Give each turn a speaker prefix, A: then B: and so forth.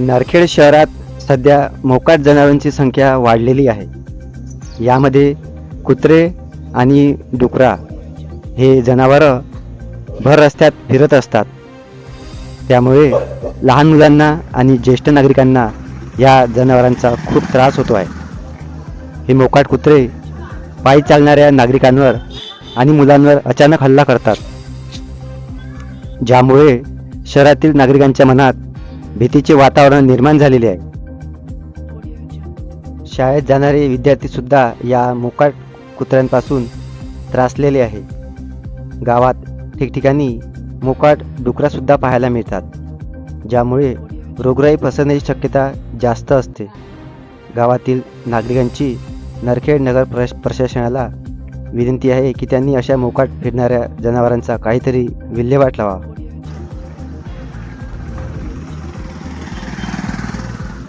A: नरखेड शहरात सध्या मोकाट जनावरांची संख्या वाढलेली आहे. यामध्ये कुत्रे आणि डुकरा हे जनावरं भर रस्त्यात फिरत असतात. त्यामुळे लहान मुलांना आणि ज्येष्ठ नागरिकांना या जनावरांचा खूप त्रास होतो आहे. हे मोकाट कुत्रे पायी चालणाऱ्या नागरिकांवर आणि मुलांवर अचानक हल्ला करतात. ज्यामुळे शहरातील नागरिकांच्या मनात भीतीचे वातावरण निर्माण झालेले आहे. शाळेत जाणारे विद्यार्थी सुद्धा या मोकाट कुत्र्यांपासून त्रासलेले आहे गावात ठिकठिकाणी मोकाट डुकरासुद्धा पाहायला मिळतात ज्यामुळे रोगराई पसरण्याची शक्यता जास्त असते. गावातील नागरिकांची नरखेड नगर प्रश प्रशासनाला विनंती आहे की त्यांनी अशा मोकाट फिरणाऱ्या जनावरांचा काहीतरी विल्हेवाट लावा.